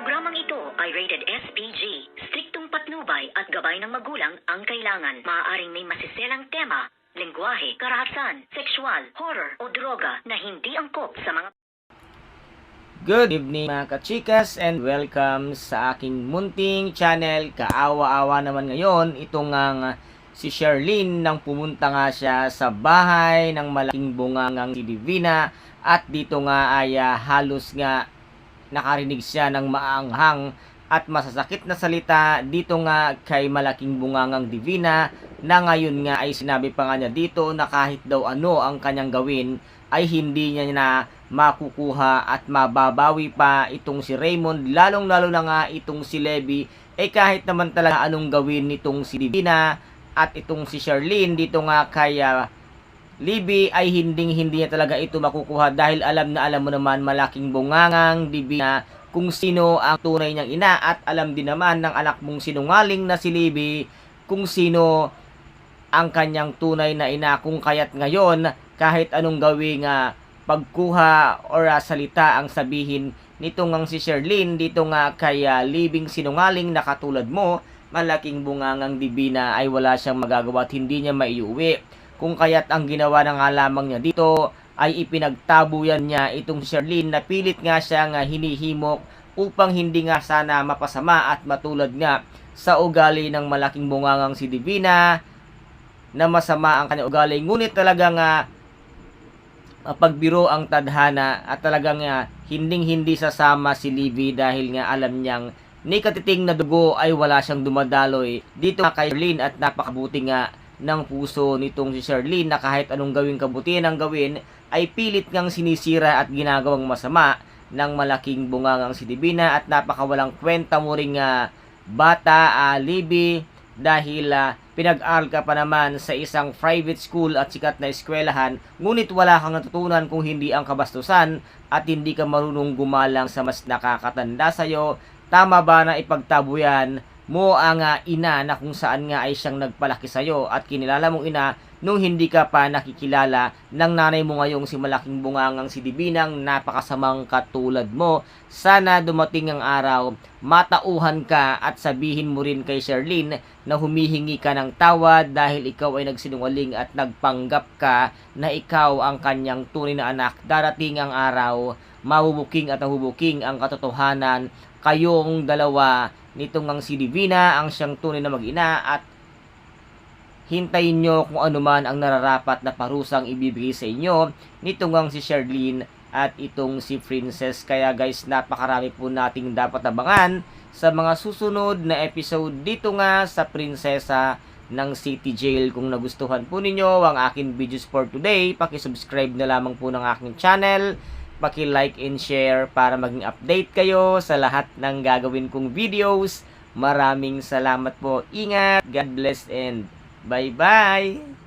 Programang ito ay rated SPG. Striktong patnubay at gabay ng magulang ang kailangan. Maaaring may masiselang tema, lengguwahe, karahasan, sexual, horror o droga na hindi angkop sa mga Good evening mga kachikas and welcome sa aking munting channel. Kaawa-awa naman ngayon itong ang si Sherlyn nang pumunta nga siya sa bahay ng malaking bungangang si Divina at dito nga ay ah, halos nga nakarinig siya ng maanghang at masasakit na salita dito nga kay malaking bungangang Divina na ngayon nga ay sinabi pa nga niya dito na kahit daw ano ang kanyang gawin ay hindi niya na makukuha at mababawi pa itong si Raymond. Lalong lalo na nga itong si Levy eh kahit naman talaga anong gawin nitong si Divina at itong si Charlene dito nga kay ah, Libby ay hinding hindi niya talaga ito makukuha dahil alam na alam mo naman malaking bungangang Divina kung sino ang tunay niyang ina at alam din naman ng anak mong sinungaling na si Libby kung sino ang kanyang tunay na ina. Kung kaya't ngayon kahit anong gawing ah, pagkuha or ah, salita ang sabihin nito ngang si Sherlyn dito nga kay ah, libing sinungaling na katulad mo malaking bungangang dibina ay wala siyang magagawa at hindi niya maiuwi kung kaya't ang ginawa na nga lamang niya dito ay ipinagtabuyan niya itong si Sherlyn na pilit nga siya nga hinihimok upang hindi nga sana mapasama at matulad nga sa ugali ng malaking bungangang si Divina na masama ang kanyang ugali. Ngunit talaga nga pagbiro ang tadhana at talagang nga hinding hindi sasama si Livy dahil nga alam niyang ni katiting na dugo ay wala siyang dumadaloy. Dito nga kay Sherlyn at napakabuti nga ng puso nitong si Sherlyn na kahit anong gawing kabutihan ang gawin ay pilit ngang sinisira at ginagawang masama ng malaking bungangang si Divina at napakawalang kwenta mo ring nga bata uh, Libby dahil ah, pinag-aral ka pa naman sa isang private school at sikat na eskwelahan ngunit wala kang natutunan kung hindi ang kabastusan at hindi ka marunong gumalang sa mas nakakatanda sa'yo. Tama ba na ipagtabo yan mo ang ah, ina na kung saan nga ay siyang nagpalaki sa'yo at kinilala mong ina nung hindi ka pa nakikilala ng nanay mo ngayong si malaking bungangang si Dibinang napakasamang katulad mo. Sana dumating ang araw, matauhan ka at sabihin mo rin kay Sherlyn na humihingi ka ng tawad dahil ikaw ay nagsinungaling at nagpanggap ka na ikaw ang kanyang tunay na anak. Darating ang araw, mabubuking at nahubuking ang katotohanan kayong dalawa nitong ang si Divina ang siyang tunay na mag-ina at hintayin nyo kung ano man ang nararapat na parusang ibibigay sa inyo nitong ang si Sherlyn at itong si Princess. Kaya guys, napakarami po nating dapat abangan sa mga susunod na episode dito nga sa Prinsesa ng City Jail. Kung nagustuhan po ninyo ang akin videos for today, pakisubscribe na lamang po ng aking channel. Paki-like and share para maging update kayo sa lahat ng gagawin kong videos. Maraming salamat po. Ingat, God bless and Bye-bye!